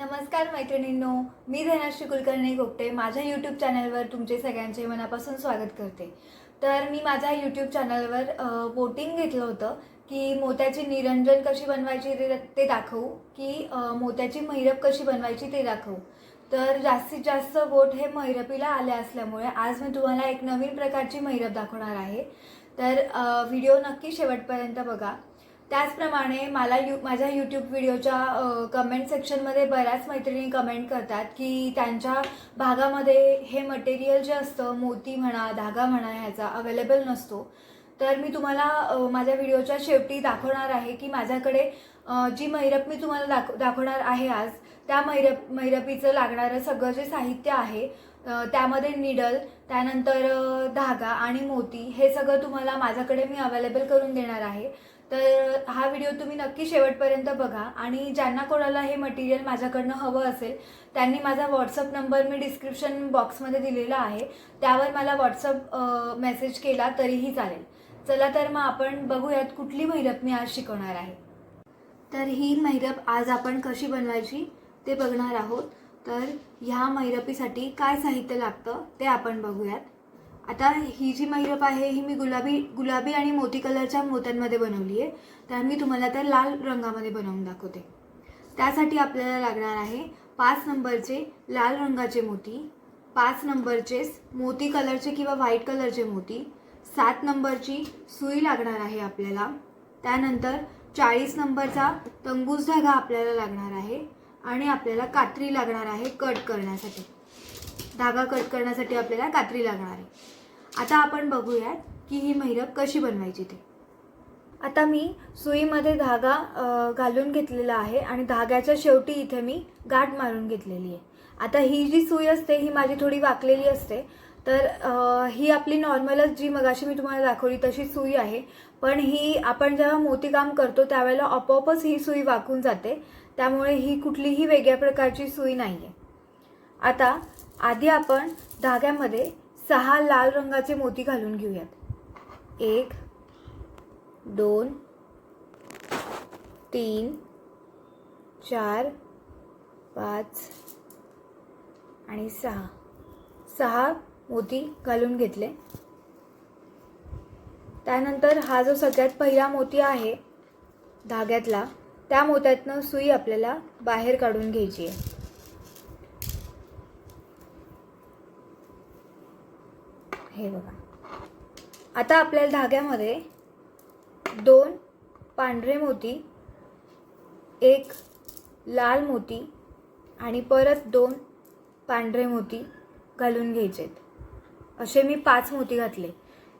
नमस्कार मैत्रिणींनो मी धनश्री कुलकर्णी गोपटे. माझ्या यूट्यूब चॅनलवर तुमचे सगळ्यांचे मनापासून स्वागत करते. तर मी माझ्या यूट्यूब चॅनलवर वोटिंग घेतलं होतं की मोत्याची निरंजन कशी बनवायची ते ते दाखवू की मोत्याची मैरप कशी बनवायची ते दाखवू. तर जास्तीत जास्त बोट हे मैरपीला आले असल्यामुळे आज मी तुम्हाला एक नवीन प्रकारची मैरप दाखवणार आहे. तर व्हिडिओ नक्की शेवटपर्यंत बघा. त्याचप्रमाणे मला यू माझ्या यूट्यूब व्हिडिओच्या कमेंट सेक्शनमध्ये बऱ्याच मैत्रिणी कमेंट करतात की त्यांच्या भागामध्ये हे मटेरियल जे असतं मोती म्हणा धागा म्हणा ह्याचा अवेलेबल नसतो. तर मी तुम्हाला माझ्या व्हिडिओच्या शेवटी दाखवणार आहे की माझ्याकडे जी मैरप मी तुम्हाला दाख दाखवणार आहे आज त्या मैरप मैरपीचं लागणारं सगळं जे साहित्य आहे त्यामध्ये निडल त्यानंतर धागा आणि मोती हे सगळं तुम्हाला माझ्याकडे मी अवेलेबल करून देणार आहे. तर हा व्हिडिओ तुम्ही नक्की शेवटपर्यंत बघा. आणि ज्यांना कोणाला हे मटेरियल माझ्याकडनं हवं असेल त्यांनी माझा व्हॉट्सअप नंबर मी डिस्क्रिप्शन बॉक्समध्ये दिलेला आहे. त्यावर मला व्हॉट्सअप मेसेज केला तरीही चालेल. चला तर मग आपण बघूयात कुठली मैरप मी आज शिकवणार आहे. तर ही मैरप आज आपण कशी बनवायची ते बघणार आहोत. तर ह्या मैरपीसाठी काय साहित्य लागतं ते आपण बघूयात. आता ही जी मैरप आहे ही मी गुलाबी गुलाबी आणि मोती कलरच्या मोत्यांमध्ये बनवली आहे. तर मी तुम्हाला त्या लाल रंगामध्ये बनवून दाखवते. त्यासाठी आपल्याला लागणार आहे पाच नंबरचे लाल रंगाचे मोती पाच नंबरचे मोती कलरचे किंवा व्हाईट कलरचे मोती सात नंबरची सुई लागणार आहे आपल्याला. त्यानंतर चाळीस नंबरचा तंबूस धागा आपल्याला लागणार आहे आणि आपल्याला कात्री लागणार आहे कट करण्यासाठी. धागा कट करण्यासाठी आपल्याला कात्री लागणार आहे. आता आपण बघूयात की ही मैरब कशी बनवायची ते. आता मी सुईमध्ये धागा घालून घेतलेला आहे आणि धाग्याच्या शेवटी इथे मी गाठ मारून घेतलेली आहे. आता ही जी सुई असते ही माझी थोडी वाकलेली असते तर ही आपली नॉर्मलच जी मगाशी मी तुम्हाला दाखवली तशी सुई आहे. पण ही आपण जेव्हा मोतीकाम करतो त्यावेळेला आपोआपच ही सुई वाकून जाते. त्यामुळे ही कुठलीही वेगळ्या प्रकारची सुई नाही आहे आता आधी आपण धाग्यामध्ये सहा लाल रंगाचे मोती घालून घेऊयात. एक दोन तीन चार पाच आणि सहा. सहा मोती घालून घेतले. त्यानंतर हा जो सगळ्यात पहिला मोती आहे धाग्यातला त्या मोत्यातनं सुई आपल्याला बाहेर काढून घ्यायची आहे. हे बघा. आता आपल्याला धाग्यामध्ये दोन पांढरे मोती एक लाल मोती आणि परत दोन पांढरे मोती घालून घ्यायचेत असे मी पाच मोती घातले.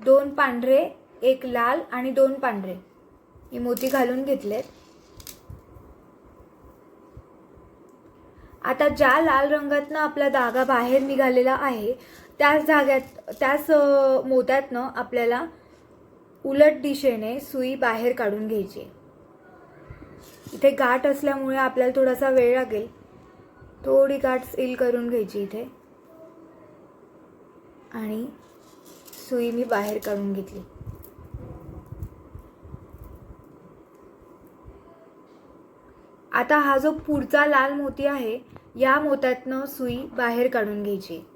दोन पांढरे एक लाल आणि दोन पांढरे. ही मोती घालून घेतलेत. आता ज्या लाल रंगातनं आपला धागा बाहेर निघालेला आहे त्याच धाग्यात त्याच मोत्यातनं आपल्याला उलट दिशेने सुई बाहेर काढून घ्यायची. इथे गाठ असल्यामुळे आपल्याला थोडासा वेळ लागेल. थोडी गाठ सील करून घ्यायची इथे. आणि सुई मी बाहेर काढून घेतली. आता हा जो पुढचा लाल मोती आहे या मोत्यातनं सुई बाहेर काढून घ्यायची.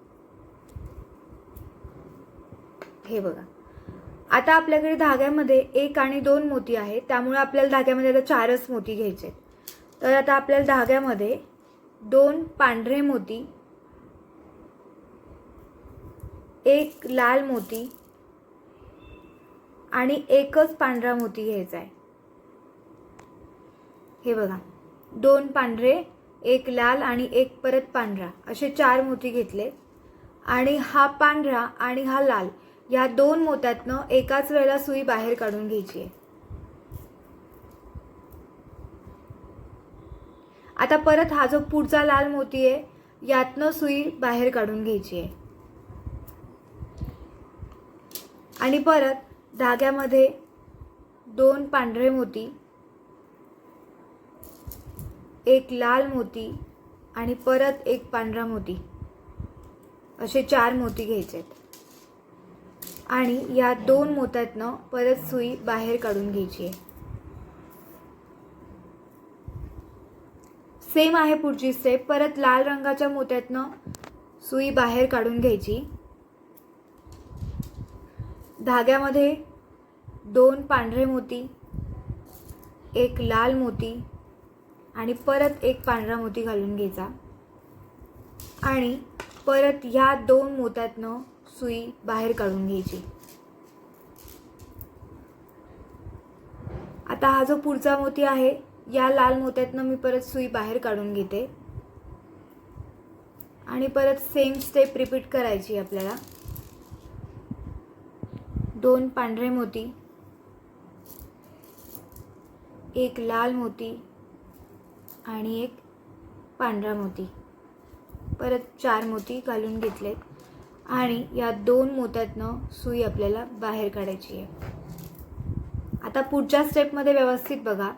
हे बघा. आता आपल्याकडे धाग्यामध्ये एक आणि दोन मोती आहेत. त्यामुळे आपल्याला धाग्यामध्ये आता चारच मोती घ्यायचे तर आता आपल्याला धाग्यामध्ये दोन पांढरे मोती एक लाल मोती आणि एकच पांढरा मोती घ्यायचा आहे. हे बघा. दोन पांढरे एक लाल आणि एक परत पांढरा असे चार मोती घेतले आणि हा पांढरा आणि हा लाल या दोन मोत्यातनं एकाच वेळेला सुई बाहेर काढून घ्यायची. आहे आता परत हा जो पुढचा लाल मोती आहे यातनं सुई बाहेर काढून घ्यायची आहे. आणि परत धाग्यामध्ये दोन पांढरे मोती एक लाल मोती आणि परत एक पांढरा मोती. असे चार मोती घ्यायचे आहेत. आणि या दोन मोत्यातनं परत सुई बाहेर काढून घ्यायची आहे. सेम आहे पुढची स्टेप परत लाल रंगाच्या मोत्यातनं सुई बाहेर काढून घ्यायची. धाग्यामध्ये दोन पांढरे मोती एक लाल मोती आणि परत एक पांढरा मोती घालून घ्यायचा. आणि परत ह्या दोन मोत्यातनं सुई बाहेर काढून घ्यायची. आता हा जो पुढचा मोती आहे या लाल मोत्यातनं मी परत सुई बाहेर काढून घेते. आणि परत सेम स्टेप रिपीट करायची आपल्याला. दोन पांढरे मोती एक लाल मोती आणि एक पांढरा मोती. परत चार मोती घालून घेतलेत. आणि या दोन मोत्यातनं सुई आपल्याला बाहेर काढायची आहे. आता पुढच्या स्टेपमध्ये व्यवस्थित बघा.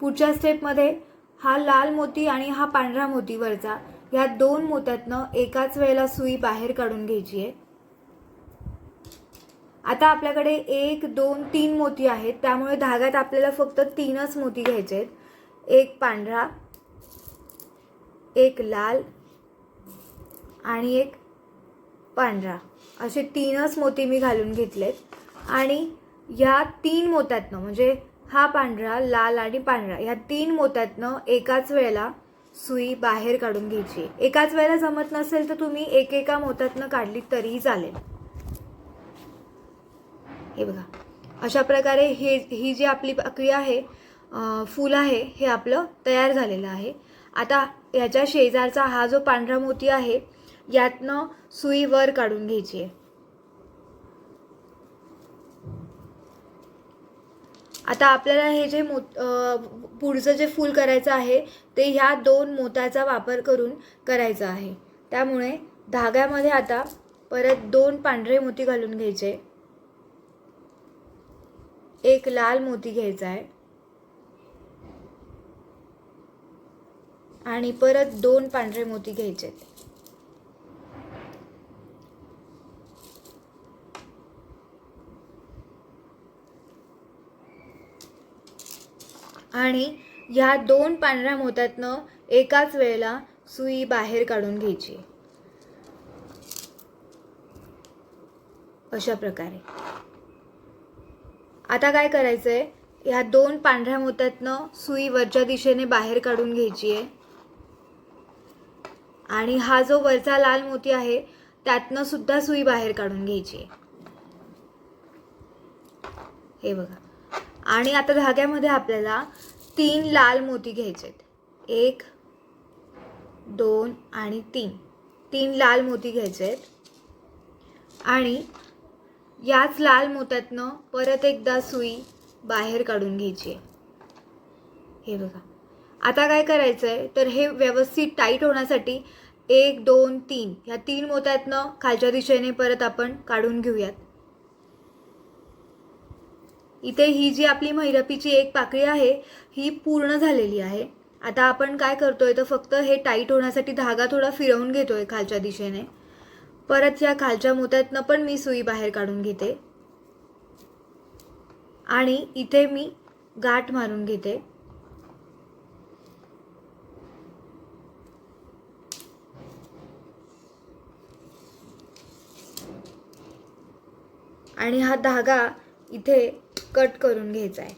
पुढच्या स्टेपमध्ये हा लाल मोती आणि हा पांढरा मोती वरचा या दोन मोत्यातनं एकाच वेळेला सुई बाहेर काढून घ्यायची आहे. आता आपल्याकडे एक दोन तीन मोती आहेत. त्यामुळे धाग्यात आपल्याला फक्त तीनच मोती घ्यायचे आहेत. एक पांढरा एक लाल आणि एक पांढरा. असे तीनच मोती मी घालून घेतलेत. आणि ह्या तीन मोत्यातनं म्हणजे हा पांढरा लाल आणि पांढरा ह्या तीन मोत्यातनं एकाच वेळेला सुई बाहेर काढून घ्यायची. एकाच वेळेला जमत नसेल तर तुम्ही एकेका मोत्यातनं काढली तरीही चालेल. हे बघा. अशा प्रकारे हे ही जी आपली प्रक्रिया आहे फूल आहे हे आपलं तयार झालेलं आहे. आता याच्या शेजारचा हा जो पांढरा मोती आहे यातनं सुई वर काढून घ्यायची आहे. आता आपल्याला हे जे मो पुढचं जे फूल करायचं आहे ते ह्या दोन मोत्याचा वापर करून करायचं आहे. त्यामुळे धाग्यामध्ये आता परत दोन पांढरे मोती घालून घ्यायचे. एक लाल मोती घ्यायचा आहे. आणि परत दोन पांढरे मोती घ्यायचे आणि ह्या दोन पांढऱ्या मोत्यातनं एकाच वेळेला सुई बाहेर काढून घ्यायची. अशा प्रकारे. आता काय करायचं आहे ह्या दोन पांढऱ्या मोत्यातनं सुई वरच्या दिशेने बाहेर काढून घ्यायची आहे आणि हा जो वरचा लाल मोती आहे त्यातनं सुद्धा सुई बाहेर काढून घ्यायची. आहे हे बघा. आणि आता धाग्यामध्ये आपल्याला तीन लाल मोती घ्यायचे आहेत. एक दोन आणि तीन. तीन लाल मोती घ्यायचे आहेत. आणि याच लाल मोत्यातनं परत एकदा सुई बाहेर काढून घ्यायची आहे. हे बघा. आता काय करायचं आहे तर हे व्यवस्थित टाईट होण्यासाठी एक दोन तीन ह्या तीन मोत्यातनं खालच्या दिशेने परत आपण काढून घेऊयात. इथे ही जी आपली महिरपीची एक पाकळी आहे ही पूर्ण झालेली आहे. आता आपण काय करतोय तर फक्त हे टाईट होण्यासाठी धागा थोडा फिरवून घेतोय खालच्या दिशेने. परत या खालच्या मोत्यातनं पण मी सुई बाहेर काढून घेते. आणि इथे मी गाठ मारून घेते. आणि हा धागा इथे कट करून घ्यायचा आहे.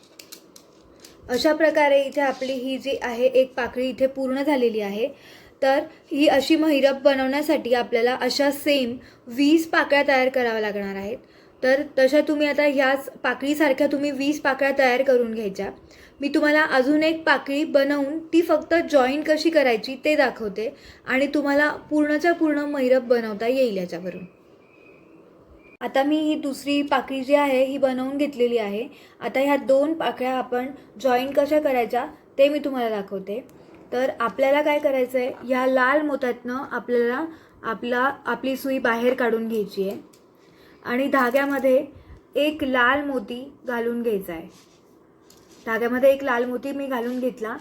अशा प्रकारे इथे आपली ही जी आहे एक पाकळी इथे पूर्ण झालेली आहे. तर ही अशी महिरप बनवण्यासाठी आपल्याला अशा सेम वीस पाकळ्या तयार कराव्या लागणार आहेत. तर तशा तुम्ही आता ह्याच पाकळीसारख्या तुम्ही वीस पाकळ्या तयार करून घ्यायच्या. मी तुम्हाला अजून एक पाकळी बनवून ती फक्त जॉईन कशी करायची ते दाखवते आणि तुम्हाला पूर्णच्या पूर्ण महिरप बनवता येईल याच्यावरून. आता मी ही दुसरी पाकळी जी आहे ही बनवून घेतलेली आहे. आता ह्या दोन पाकळ्या आपण जॉईन कशा करायच्या ते मी तुम्हाला दाखवते. तर आपल्याला काय करायचं आहे ह्या लाल मोत्यातनं आपल्याला आपला आपली सुई बाहेर काढून घ्यायची आहे. आणि धाग्यामध्ये एक लाल मोती घालून घ्यायचा आहे धाग्यामध्ये एक लाल मोती मी घालून घेतला.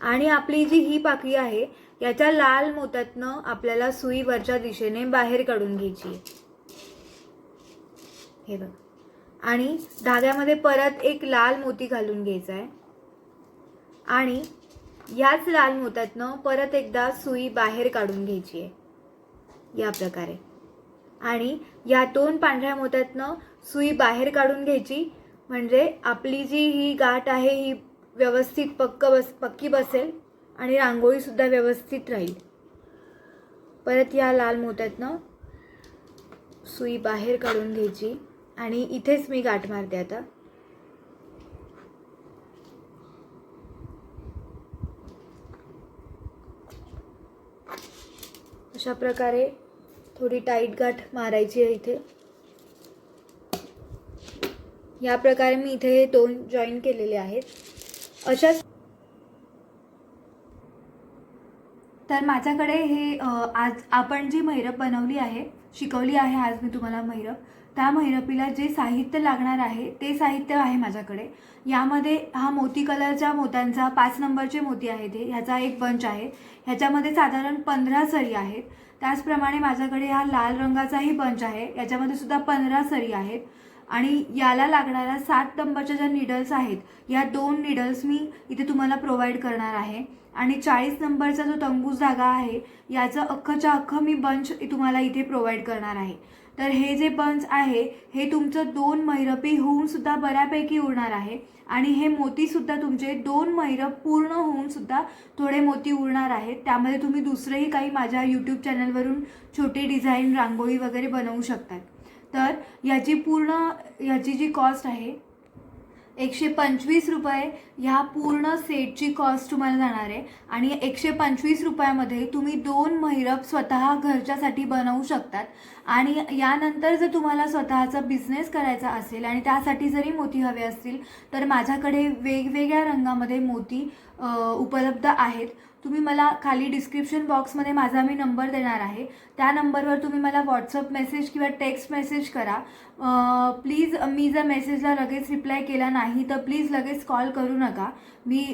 आणि आपली जी ही पाकळी आहे याच्या लाल मोत्यातनं आपल्याला सुई वरच्या दिशेने बाहेर काढून घ्यायची आहे. हे बघ आणि धाग्यामध्ये परत एक लाल मोती घालून घ्यायचा आहे. आणि याच लाल मोत्यातनं परत एकदा सुई बाहेर काढून घ्यायची आहे. या प्रकारे. आणि या दोन पांढऱ्या मोत्यातनं सुई बाहेर काढून घ्यायची. म्हणजे आपली जी ही गाठ आहे ही व्यवस्थित पक्क बस पक्की बसेल आणि रांगोळीसुद्धा व्यवस्थित राहील. परत या लाल मोत्यातनं सुई बाहेर काढून घ्यायची. आणि इथेच मी गाठ मारते आता. अशा प्रकारे थोडी टाईट गाठ मारायची आहे इथे. या प्रकारे मी इथे हे दोन जॉईन केलेले आहेत. अशाच तर माझ्याकडे हे आज आपण जी मैरप बनवली आहे शिकवली आहे आज मी तुम्हाला मैरप त्या मैरपीला जे साहित्य लागणार आहे ते साहित्य आहे माझ्याकडे. यामध्ये हा मोती कलरच्या मोत्यांचा पाच नंबरचे मोती आहेत हे. ह्याचा एक बंच आहे. ह्याच्यामध्ये साधारण पंधरा सरी आहेत. त्याचप्रमाणे माझ्याकडे हा लाल रंगाचाही बंच आहे. याच्यामध्ये सुद्धा पंधरा सरी आहेत. आणि याला लागणाऱ्या सात नंबरच्या ज्या निडल्स आहेत या दोन निडल्स मी इथे तुम्हाला प्रोव्हाइड करणार आहे. आणि चाळीस नंबरचा जो तंबूस धागा आहे याचं अख्खच्या अख्खं मी बंच तुम्हाला इथे प्रोव्हाइड करणार आहे. तर हे जे बंच आहे हे तुमचं दोन मैरपी होऊन सुद्धा बऱ्यापैकी उरणार आहे. आणि हे मोतीसुद्धा तुमचे दोन मैरप पूर्ण होऊन सुद्धा थोडे मोती उरणार आहेत. त्यामध्ये तुम्ही दुसरेही काही माझ्या यूट्यूब चॅनलवरून छोटी डिझाईन रांगोळी वगैरे बनवू शकतात. तर याची पूर्ण याची जी कॉस्ट आहे एकशे पंचवीस रुपये ह्या पूर्ण सेटची कॉस्ट तुम्हाला जाणार आहे. आणि एकशे पंचवीस रुपयामध्ये तुम्ही दोन महिरप स्वतः घरच्यासाठी बनवू शकतात. आणि यानंतर जर तुम्हाला स्वतःचा बिझनेस करायचा असेल आणि त्यासाठी जरी मोती हवे असतील तर माझ्याकडे वेगवेगळ्या रंगामध्ये मोती उपलब्ध आहेत. तुम्ही मला खाली डिस्क्रिप्शन बॉक्समध्ये माझा मी नंबर देणार आहे. त्या नंबरवर तुम्ही मला व्हॉट्सअप मेसेज किंवा टेक्स्ट मेसेज करा. प्लीज मी जर मेसेजला लगेच रिप्लाय केला नाही तर प्लीज लगेच कॉल करू नका. मी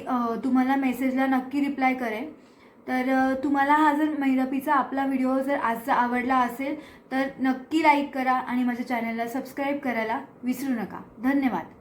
तुम्हाला मेसेजला नक्की रिप्लाय करेन. तर तुम्हाला हा जर मैरपीचा आपला व्हिडिओ जर आजचा आवडला असेल तर नक्की लाईक करा आणि माझ्या चॅनलला सबस्क्राईब करायला विसरू नका. धन्यवाद.